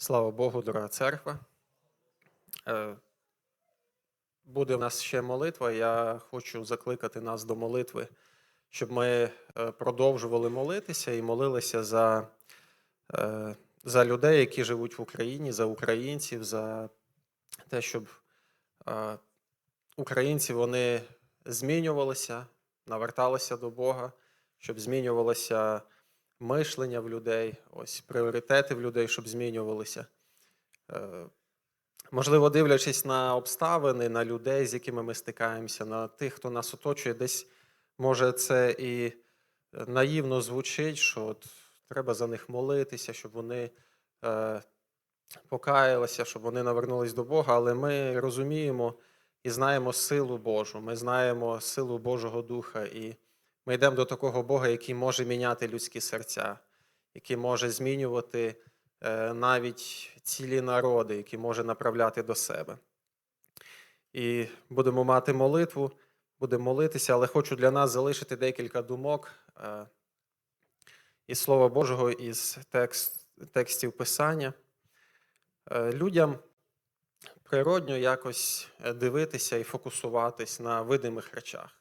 Слава Богу, дорога церква. Е, Буде в нас ще молитва. Я хочу закликати нас до молитви, щоб ми е, продовжували молитися і молилися за, е, за людей, які живуть в Україні, за українців, за те, щоб українці вони змінювалися, наверталися до Бога, щоб змінювалося мишлення в людей, ось пріоритети в людей, щоб змінювалися. Е, Можливо, дивлячись на обставини, на людей, з якими ми стикаємося, на тих, хто нас оточує, десь може це і наївно звучить, що от треба за них молитися, щоб вони е, покаялися, щоб вони навернулись до Бога. Але ми розуміємо і знаємо силу Божу, ми знаємо силу Божого Духа, і ми йдемо до такого Бога, який може міняти людські серця, який може змінювати е, навіть цілі народи, який може направляти до себе. І будемо мати молитву, будемо молитися, але хочу для нас залишити декілька думок е, із Слова Божого, із текст, текстів Писання. Е, Людям природньо якось дивитися і фокусуватись на видимих речах.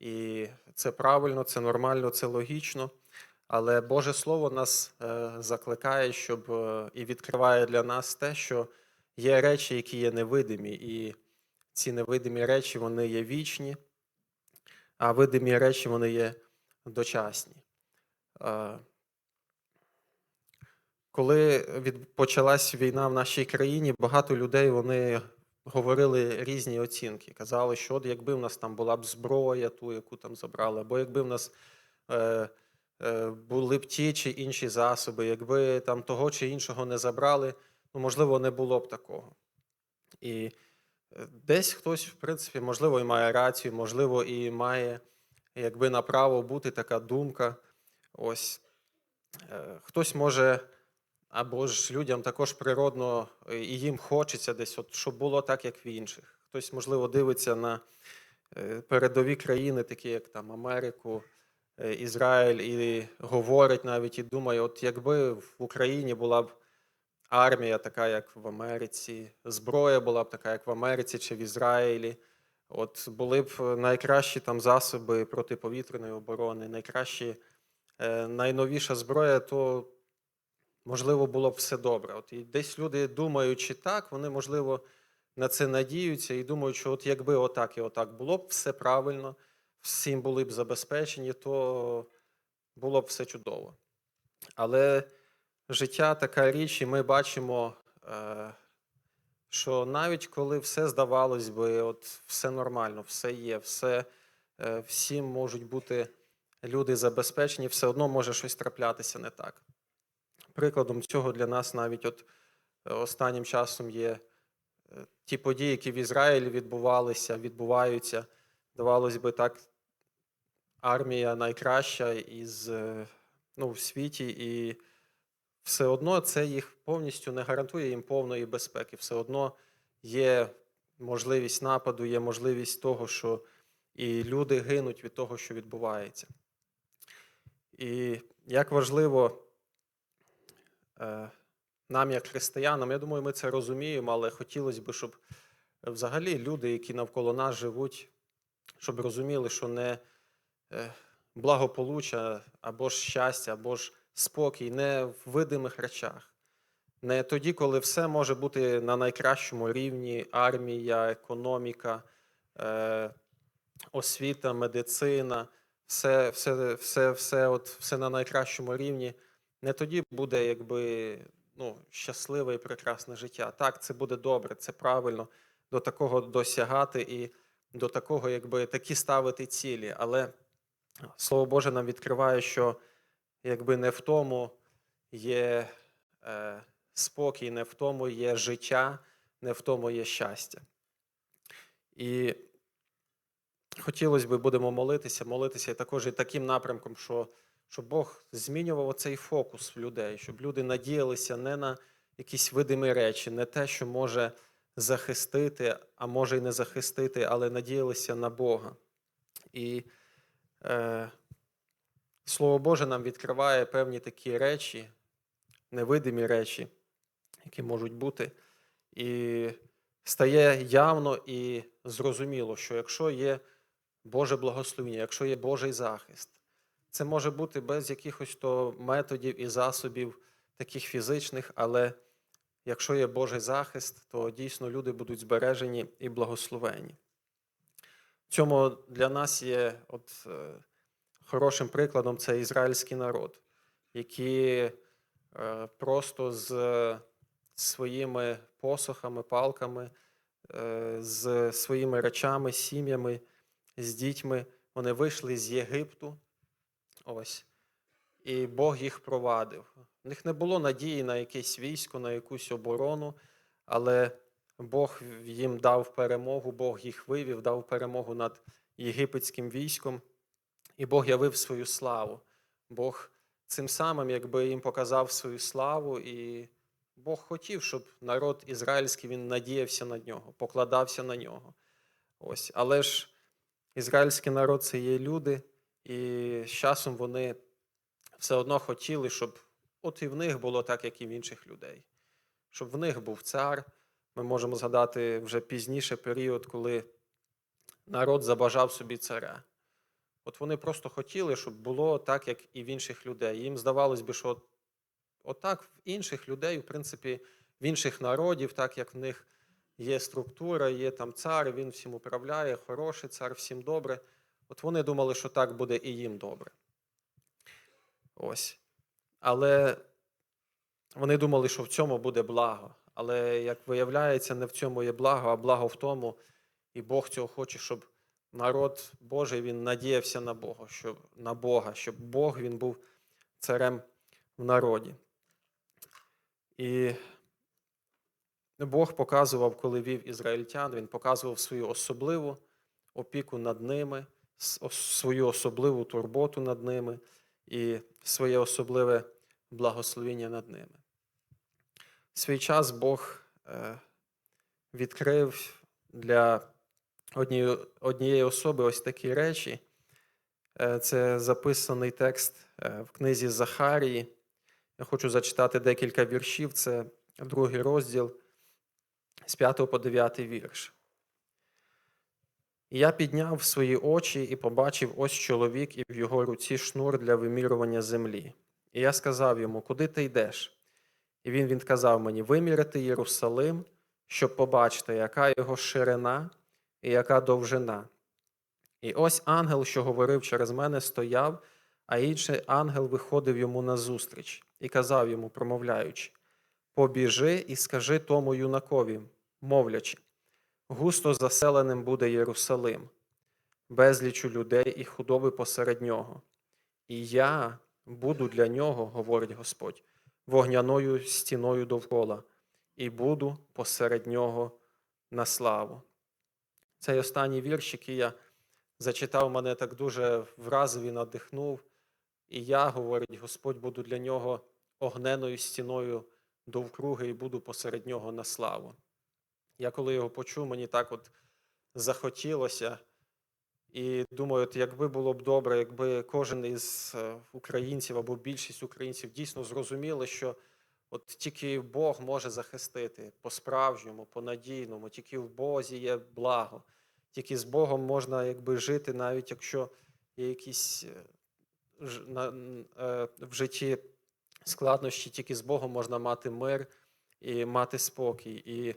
І це правильно, це нормально, це логічно. Але Боже Слово нас е, закликає, щоб е, і відкриває для нас те, що є речі, які є невидимі, і ці невидимі речі вони є вічні, а видимі речі вони є дочасні. Е, Коли почалась війна в нашій країні, багато людей вони говорили різні оцінки. Казали, що от якби в нас там була б зброя, ту, яку там забрали, або якби в нас е, е, були б ті чи інші засоби, якби там того чи іншого не забрали, ну можливо, не було б такого. І е, десь хтось, в принципі, можливо, і має рацію, можливо, і має якби на право бути така думка. Ось е, хтось може. Або ж людям також природно е, і їм хочеться десь, от, щоб було так, як в інших. Хтось, можливо, дивиться на е, передові країни, такі як там Америку, е, Ізраїль, і говорить навіть і думає, от якби в Україні була б армія така, як в Америці, зброя була б така, як в Америці чи в Ізраїлі. От були б найкращі там засоби протиповітряної оборони, найкращі, найновіша зброя, то можливо, було б все добре. От і десь люди думаючи так, вони, можливо, на це надіються і думають, що от якби отак і отак було б все правильно, всім були б забезпечені, то було б все чудово. Але життя така річ, і ми бачимо, е, що навіть коли все здавалось би, от все нормально, все є, все, е, всім можуть бути люди забезпечені, все одно може щось траплятися не так. Прикладом цього для нас навіть от е, останнім часом є е, ті події, які в Ізраїлі відбувалися, відбуваються. Здавалось би, так, армія найкраща із, е, ну, в світі, і все одно це їх повністю не гарантує їм повної безпеки. Все одно є можливість нападу, є можливість того, що і люди гинуть від того, що відбувається. І як важливо нам, як християнам, я думаю, ми це розуміємо, але хотілося б, щоб взагалі люди, які навколо нас живуть, щоб розуміли, що не е, благополуччя або ж щастя, або ж спокій не в видимих речах. Не тоді, коли все може бути на найкращому рівні: армія, економіка, е, освіта, медицина, все, все, все, все, от, все на найкращому рівні. Не тоді буде якби ну, щасливе і прекрасне життя. Так, це буде добре, це правильно до такого досягати і до такого, якби такі ставити цілі. Але Слово Боже нам відкриває, що якби не в тому є е, спокій, не в тому є життя, не в тому є щастя. І хотілося б будемо молитися, молитися також і таким напрямком, що, щоб Бог змінював цей фокус в людей, щоб люди надіялися не на якісь видимі речі, не те, що може захистити, а може і не захистити, але надіялися на Бога. І е, Слово Боже нам відкриває певні такі речі, невидимі речі, які можуть бути. І стає явно і зрозуміло, що якщо є Боже благословення, якщо є Божий захист, це може бути без якихось то методів і засобів, таких фізичних, але якщо є Божий захист, то дійсно люди будуть збережені і благословені. В цьому для нас є от, е, хорошим прикладом це ізраїльський народ, які е, просто з своїми посохами, палками, е, з своїми речами, сім'ями, з дітьми, вони вийшли з Єгипту. Ось. І Бог їх провадив. У них не було надії на якесь військо, на якусь оборону, але Бог їм дав перемогу, Бог їх вивів, дав перемогу над єгипетським військом, і Бог явив свою славу. Бог цим самим, якби їм показав свою славу, і Бог хотів, щоб народ ізраїльський він надіявся на нього, покладався на нього. Ось. Але ж ізраїльський народ це є люди, і з часом вони все одно хотіли, щоб от і в них було так, як і в інших людей. Щоб в них був цар. Ми можемо згадати вже пізніше період, коли народ забажав собі царя. От вони просто хотіли, щоб було так, як і в інших людей. Їм здавалось би, що от, отак в інших людей, в принципі, в інших народів, так як в них є структура, є там цар, він всім управляє, хороший цар, всім добре. От вони думали, що так буде і їм добре. Ось. Але вони думали, що в цьому буде благо. Але, як виявляється, не в цьому є благо, а благо в тому, і Бог цього хоче, щоб народ Божий він надіявся на Бога, щоб, на Бога, щоб Бог він був царем в народі. І Бог показував, коли вів ізраїльтян, він показував свою особливу опіку над ними, свою особливу турботу над ними і своє особливе благословіння над ними. В свій час Бог е, відкрив для однієї, особи ось такі речі. Е, Це записаний текст е, в книзі Захарії. Я хочу зачитати декілька віршів. Це другий розділ з 5 по 9 вірш. І я підняв свої очі і побачив ось чоловік, і в його руці шнур для вимірювання землі. І я сказав йому, куди ти йдеш? І він відказав мені виміряти Єрусалим, щоб побачити, яка його ширина і яка довжина. І ось ангел, що говорив через мене, стояв, а інший ангел виходив йому назустріч і казав йому, промовляючи: Побіжи і скажи тому юнакові, мовлячи, густо заселеним буде Єрусалим, безлічу людей і худоби посеред нього. І я буду для нього, говорить Господь, вогняною стіною довкола, і буду посеред нього на славу. Цей останній вірш, який я зачитав, мене так дуже вразив і надихнув. І я, говорить Господь, буду для нього огненою стіною довкруги і буду посеред нього на славу. Я коли його почув, мені так от захотілося. І думаю, от якби було б добре, якби кожен із е, українців або більшість українців дійсно зрозуміли, що от тільки Бог може захистити по-справжньому, по-надійному, тільки в Бозі є благо, тільки з Богом можна якби жити, навіть якщо є якісь е, е, в житті складнощі, тільки з Богом можна мати мир і мати спокій. І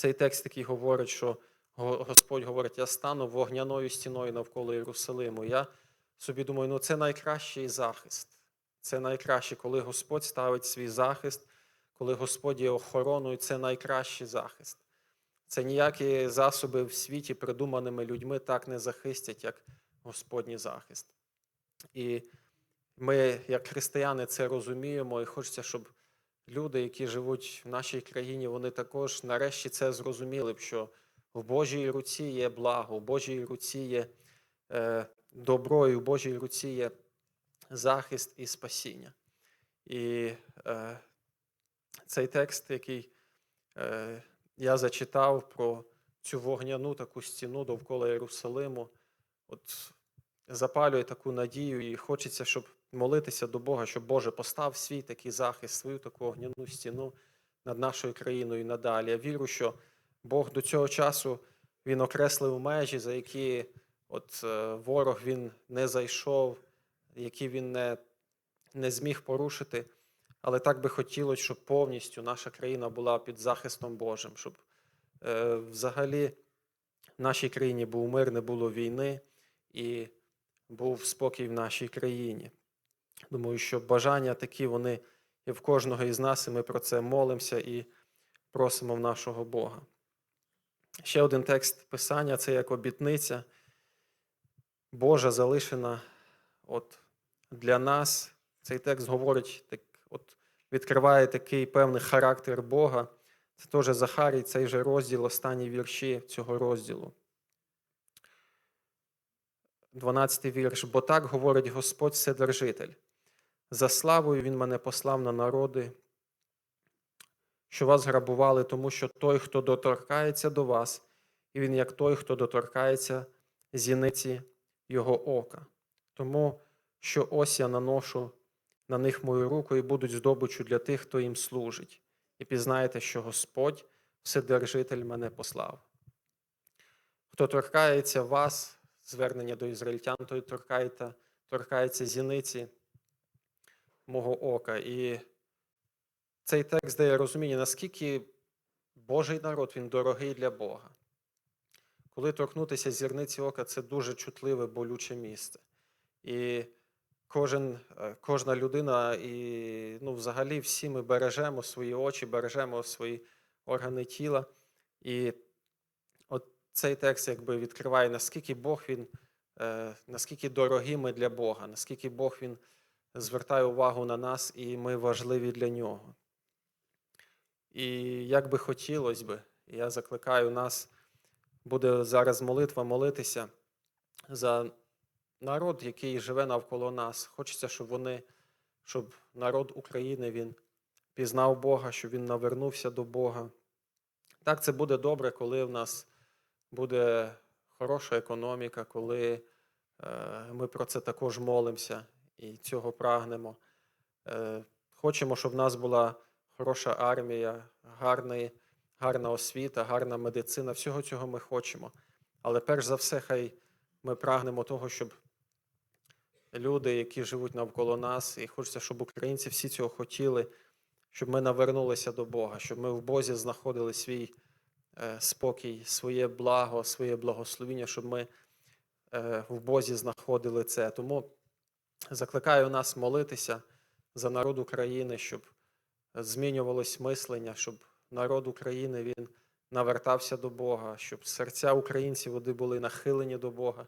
цей текст такий говорить, що Господь говорить: я стану вогняною стіною навколо Єрусалиму. Я собі думаю, ну це найкращий захист. Це найкраще, коли Господь ставить свій захист, коли Господь є охороною, це найкращий захист. Це ніякі засоби в світі, придуманими людьми, так не захистять, як Господній захист. І ми, як християни, це розуміємо, і хочеться, щоб люди, які живуть в нашій країні, вони також нарешті це зрозуміли що в Божій руці є благо, в Божій руці є е, добро, і в Божій руці є захист і спасіння. І е, цей текст, який е, я зачитав про цю вогняну таку стіну довкола Єрусалиму, от запалює таку надію, і хочеться, щоб молитися до Бога, щоб Боже постав свій такий захист, свою таку огняну стіну над нашою країною надалі. Я вірю, що Бог до цього часу він окреслив межі, за які от е, ворог він не зайшов, які він не, не зміг порушити. Але так би хотілося, щоб повністю наша країна була під захистом Божим, щоб е, взагалі в нашій країні був мир, не було війни і був спокій в нашій країні. Думаю, що бажання такі вони є в кожного із нас, і ми про це молимося і просимо в нашого Бога. Ще один текст Писання це як обітниця Божа залишена от для нас. Цей текст говорить, так, от, відкриває такий певний характер Бога. Це теж Захарій, цей же розділ, останні вірші цього розділу. 12 вірш. Бо так говорить Господь Вседержитель. За славою Він мене послав на народи, що вас грабували, тому що той, хто доторкається до вас, і він як той, хто доторкається зіниці його ока. Тому що ось я наношу на них мою руку і будуть здобичу для тих, хто їм служить, і пізнаєте, що Господь, Вседержитель, мене послав. Хто торкається вас, звернення до ізраїльтян, той торкається, торкається зіниці мого ока. І цей текст дає розуміння, наскільки Божий народ він дорогий для Бога. Коли торкнутися зірниці ока, це дуже чутливе, болюче місце. І кожен, е, кожна людина, і ну, взагалі всі ми бережемо свої очі, бережемо свої органи тіла. І от цей текст якби відкриває, наскільки Бог він, е, наскільки дорогі ми для Бога, наскільки Бог він звертає увагу на нас, і ми важливі для нього. І як би хотілося би, я закликаю нас, буде зараз молитва молитися за народ, який живе навколо нас. Хочеться, щоб вони, щоб народ України він пізнав Бога, щоб він навернувся до Бога. Так, це буде добре, коли в нас буде хороша економіка, коли е, ми про це також молимося і цього прагнемо. Е, Хочемо, щоб в нас була хороша армія, гарний, гарна освіта, гарна медицина. Всього цього ми хочемо. Але перш за все, хай ми прагнемо того, щоб люди, які живуть навколо нас, і хочеться, щоб українці всі цього хотіли, щоб ми навернулися до Бога, щоб ми в Бозі знаходили свій е, спокій, своє благо, своє благословіння, щоб ми е, в Бозі знаходили це. Тому закликаю нас молитися за народ України, щоб змінювалось мислення, щоб народ України він навертався до Бога, щоб серця українців вони були нахилені до Бога.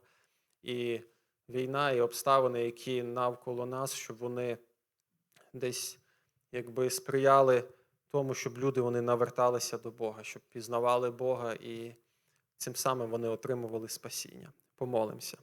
І війна, і обставини, які навколо нас, щоб вони десь якби сприяли тому, щоб люди вони наверталися до Бога, щоб пізнавали Бога і цим самим вони отримували спасіння. Помолимося.